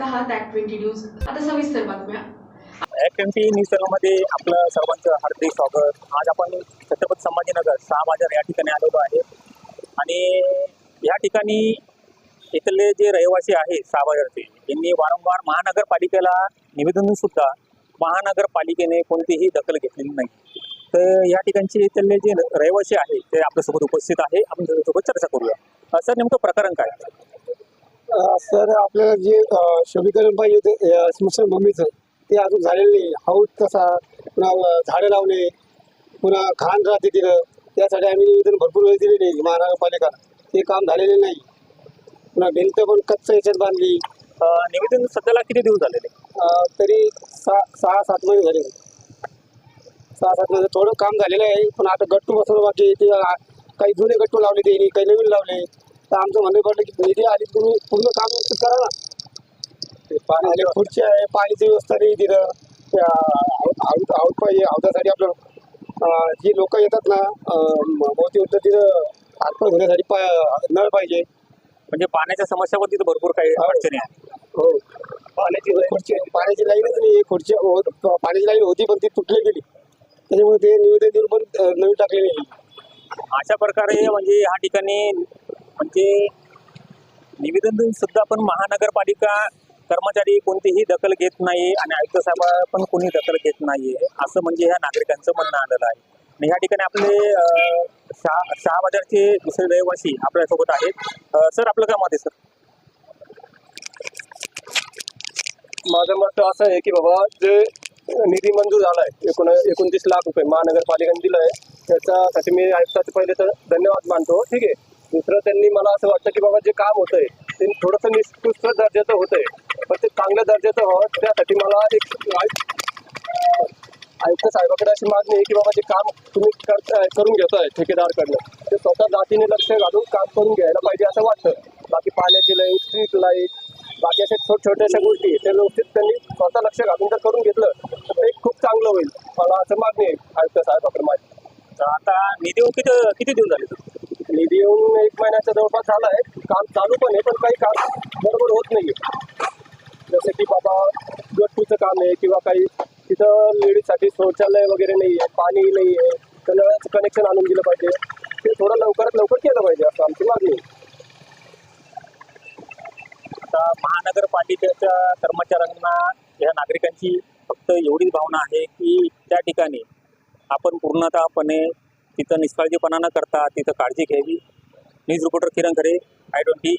पाहत आहात at twenty news आता सविस्तर बातम्या. एफ एम आपलं सर्वांचं हार्दिक स्वागत. आज आपण छत्रपती संभाजीनगर सहा बाजार या ठिकाणी आलेलो आहे. आणि या ठिकाणी इथले जे रहिवासी आहेत सहा बाजारचे यांनी वारंवार महानगरपालिकेला निवेदन सुद्धा महानगरपालिकेने कोणतीही दखल घेतलेली नाही. तर या ठिकाणचे इथले जे रहिवासी आहेत ते आपल्यासोबत उपस्थित आहे. आपण त्याच्यासोबत चर्चा करूया. असं नेमकं प्रकरण काय? सर आपल्याला जे शोभीकरण पाहिजे होते अ, स्मशानभूमीचं ते अजून झालेलं नाही. हाऊस कसा पुन्हा झाडं लावणे पुन्हा घाण राहते तिथं. त्यासाठी आम्ही निवेदन भरपूर वेळ दिले नाही महानगरपालिका. ते काम झालेले नाही. पुन्हा भिंत पण कच्च याच्यात बांधली. निवेदन सध्याला किती दिवस झालेले तरी सहा सहा सात महिने झाले. सहा सात महिने. थोडं काम झालेलं आहे पण आता गट्टू बसवणं बाकी. ते काही जुने गट्टू लावले त्यांनी काही नवीन लावले. तर आमचं म्हणणं पडलं की निधी आली तुम्ही पूर्ण काम व्यवस्थित करा ना. ते पाणी खुर्ची आहे पाण्याची व्यवस्था नाही तिथं त्या आऊत आऊत आऊत पाहिजे आऊतासाठी आपलं जी लोक येतात ना मोठी होतं तिथं हातपाय धुण्यासाठी पाय नळ पाहिजे. म्हणजे पाण्याच्या समस्यावर तिथं भरपूर काही अडचणी आहेत. हो. पाण्याची खुर्ची पाण्याची लाईनच नाही खुर्ची हो- पाण्याची लाईन होती पण ती तुटली गेली. त्याच्यामुळे ते निवेदन देऊन पण अं, नवीन टाकले नाही. अशा प्रकारे म्हणजे ह्या ठिकाणी म्हणजे निवेदन देऊन सुद्धा पण महानगरपालिका कर्मचारी कोणतीही दखल घेत नाही आणि आयुक्त साहेब पण कोणी दखल घेत नाहीये. असं म्हणजे ह्या नागरिकांचं म्हणणं आलेलं आहे. आणि ह्या ठिकाणी आपले अं, सहा बाजारचे दुसरे रहिवासी आपल्यासोबत आहेत. सर आपलं काय मत आहे सर. माझं मत असं आहे की बाबा जे निधी मंजूर आहे एकूण एकोणतीस लाख रुपये महानगरपालिकेने आहे त्याच्यासाठी मी आयुक्ताचे पहिले तर धन्यवाद मानतो. ठीक आहे. दुसरं त्यांनी मला असं वाटतं की बाबा जे काम होतंय ते थोडंसं निकृष्ट दर्जाचं होतंय. पण ते चांगल्या दर्जाचं व्हावं त्यासाठी मला एक आयु- आयुक्त साहेबाकडे अशी मागणी आहे की बाबा जे काम तुम्ही करताय करून घेताय ठेकेदारकडनं ते स्वतः जातीने लक्ष घालून काम करून घ्यायला पाहिजे असं वाटतं. बाकी पाण्याची लाइट स्ट्रीट लाइट बाकी अशा छोट छोट्याशा गोष्टी त्या व्यवस्थित त्यांनी स्वतः लक्ष घालून जर करून घेतलं तर ते खूप चांगलं होईल. मला असं मागणी आहे आयुक्त साहेबाकडे माझी. तर आता निधी किती किती दिवस झाले महिन्याच्या जवळपास झाला आहे. काम चालू पण आहे पण काही काम बरोबर होत नाहीये. जसं की बाबा गट्टूचं काम आहे किंवा काही तिथं लेडीजसाठी शौचालय वगैरे नाही आहे पाणी नाही आहे तर नळाचं कनेक्शन आणून दिलं पाहिजे. ते थोडं लवकरात लवकर केलं पाहिजे असं आमची मागणी आहे. आता महानगरपालिकेच्या कर्मचाऱ्यांना या नागरिकांची फक्त एवढीच भावना आहे की त्या ठिकाणी आपण पूर्णतःपणे तिथं निष्काळजीपणा न करता तिथं काळजी घ्यावी. न्यूज रिपोर्टर किरण खरे आय ट्वेंटी